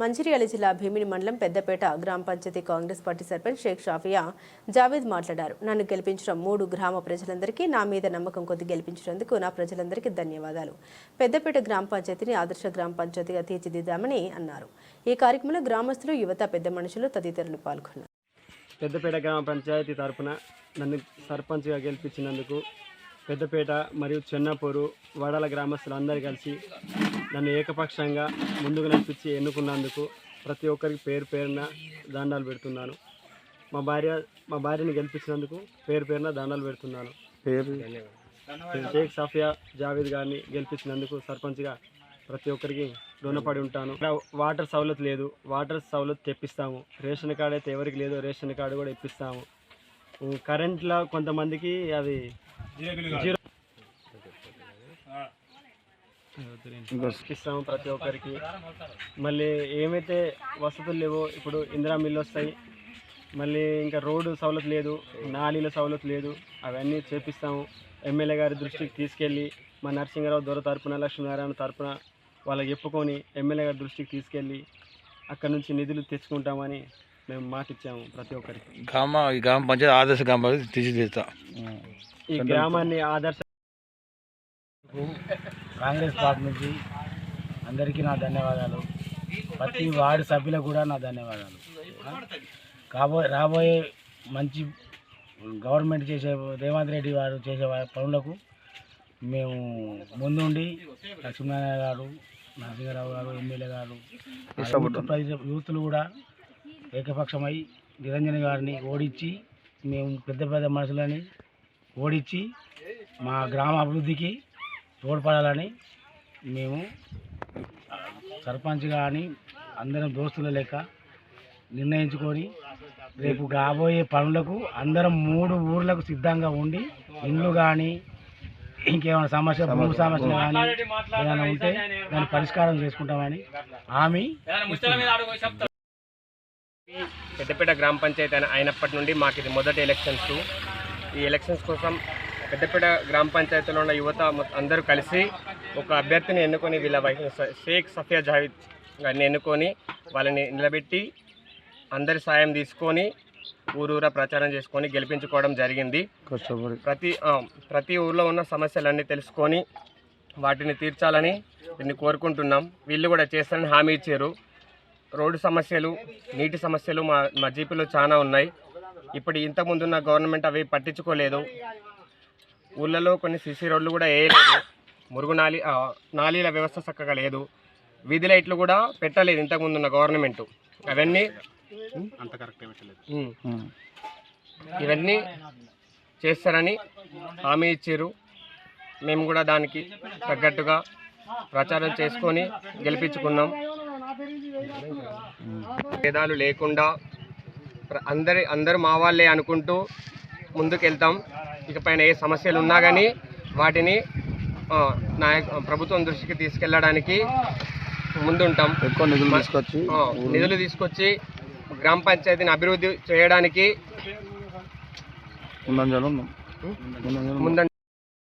మంచిర్యాల జిల్లా భీమిని మండలం పెద్దపేట గ్రామ పంచాయతీ కాంగ్రెస్ పార్టీ సర్పంచ్ షేక్ షాఫియా జావేద్ మాట్లాడారు. నన్ను గెలిపించిన మూడు గ్రామ ప్రజలందరికీ నా మీద నమ్మకం కొద్ది గెలిపించినందుకు నా ప్రజలందరికీ ధన్యవాదాలు. పెద్దపేట గ్రామ పంచాయతీని ఆదర్శ గ్రామ పంచాయతీగా తీర్చిదిద్దామని అన్నారు. ఈ కార్యక్రమంలో గ్రామస్తులు యువత పెద్ద మనుషులు తదితరులు పాల్గొన్నారు. పెద్దపేట గ్రామ పంచాయతీ తరపున నన్ను సర్పంచ్గా గెలిపించినందుకు పెద్దపేట మరియు చెన్నపూరు వడల గ్రామస్తులు అందరు కలిసి నన్ను ఏకపక్షంగా ముందుకు నడిపించి ఎన్నుకున్నందుకు ప్రతి ఒక్కరికి పేరు పేరున దండాలు పెడుతున్నాను. మా భార్య మా భార్యని గెలిపించినందుకు పేరు పేరున దండాలు పెడుతున్నాను. పేరు? షేక్ సఫియా జావేద్ గారిని గెలిపించినందుకు సర్పంచ్గా ప్రతి ఒక్కరికి రుణపడి ఉంటాను. ఇక్కడ వాటర్ సౌలత్ లేదు. వాటర్ సౌలత్ తెప్పిస్తాము. రేషన్ కార్డు అయితే ఎవరికి లేదు. రేషన్ కార్డు కూడా ఇప్పిస్తాము. కరెంట్లో కొంతమందికి అది జీరో ఇప్పిస్తాము ప్రతి ఒక్కరికి. మళ్ళీ ఏమైతే వసతులు లేవో ఇప్పుడు ఇందిరా మిల్లు వస్తాయి. మళ్ళీ ఇంకా రోడ్డు సౌలత్ లేదు నాలీల సౌలత్ లేదు అవన్నీ చేపిస్తాము. ఎమ్మెల్యే గారి దృష్టికి తీసుకెళ్ళి మా నరసింహరావు దొర తరపున లక్ష్మీనారాయణ తరపున వాళ్ళకి చెప్పుకొని ఎమ్మెల్యే గారి దృష్టికి తీసుకెళ్ళి అక్కడ నుంచి నిధులు తెచ్చుకుంటామని మేము మాట ఇచ్చాము ప్రతి ఒక్కరికి. గ్రామ ఈ గ్రామ పంచాయతీ ఆదర్శ గ్రామ పంచాయతీ తీర్చిదిద్దుతా. ఈ గ్రామాన్ని ఆదర్శ కాంగ్రెస్ పార్టీ నుంచి అందరికీ నా ధన్యవాదాలు. ప్రతి వార్డు సభ్యులకు కూడా నా ధన్యవాదాలు. కాబోయే రాబోయే మంచి గవర్నమెంట్ చేసే రేవంత్ రెడ్డి వారు చేసే పనులకు మేము ముందుండి లక్ష్మీనారాయణ గారు నరసింహరావు గారు ఎమ్మెల్యే గారు యూత్లు కూడా ఏకపక్షమై నిరంజన్ గారిని ఓడించి మేము పెద్ద పెద్ద మనుషులని ఓడించి మా గ్రామ అభివృద్ధికి తోడ్పడాలని మేము సర్పంచ్ కానీ అందరం దోస్తుల లెక్క నిర్ణయించుకొని రేపు కాబోయే పనులకు అందరం మూడు ఊర్లకు సిద్ధంగా ఉండి ఇండ్లు కానీ ఇంకేమైనా సమస్య భూ సమస్య కానీ ఏమైనా ఉంటే దాన్ని పరిష్కారం చేసుకుంటామని హామీ పెద్దపేట గ్రామ పంచాయతీ అయిన- అయినప్పటి నుండి మాకు ఇది మొదటి ఎలక్షన్స్ ఈ ఎలక్షన్స్ కోసం పెద్దపేట గ్రామ పంచాయతీలో ఉన్న యువత అందరూ కలిసి ఒక అభ్యర్థిని ఎన్నుకొని వీళ్ళ షేక్ సఫియా జావిద్ గారిని ఎన్నుకొని వాళ్ళని నిలబెట్టి అందరి సాయం తీసుకొని ఊరూరా ప్రచారం చేసుకొని గెలిపించుకోవడం జరిగింది. ప్రతి ప్రతి ఊర్లో ఉన్న సమస్యలన్నీ తెలుసుకొని వాటిని తీర్చాలని దీన్ని కోరుకుంటున్నాం. వీళ్ళు కూడా చేస్తారని హామీ ఇచ్చారు. రోడ్డు సమస్యలు నీటి సమస్యలు మా మా జీపీలో చాలా ఉన్నాయి. ఇప్పుడు ఇంతకుముందున్న గవర్నమెంట్ అవి పట్టించుకోలేదు. ఊళ్ళలో కొన్ని సిసి రోడ్లు కూడా వేయలేదు. మురుగు నాలి నాలీల వ్యవస్థ చక్కగా లేదు. వీధి లైట్లు కూడా పెట్టలేదు ఇంతకుముందున్న గవర్నమెంట్. అవన్నీ అంత కరెక్ట్ ఇవన్నీ చేస్తారని హామీ ఇచ్చారు. మేము కూడా దానికి తగ్గట్టుగా ప్రచారం చేసుకొని గెలిపించుకున్నాం. భేదాలు లేకుండా అందరి అందరూ మా వాళ్ళే అనుకుంటూ ముందుకెళ్తాం. ఇకపైన ఏ సమస్యలు ఉన్నా కానీ వాటిని నాయక ప్రభుత్వం దృష్టికి తీసుకెళ్ళడానికి ముందుంటాం. ఎక్కువ నిధులు తీసుకొచ్చి నిధులు తీసుకొచ్చి గ్రామ పంచాయతీని అభివృద్ధి చేయడానికి ముందంజలో. ముందంజ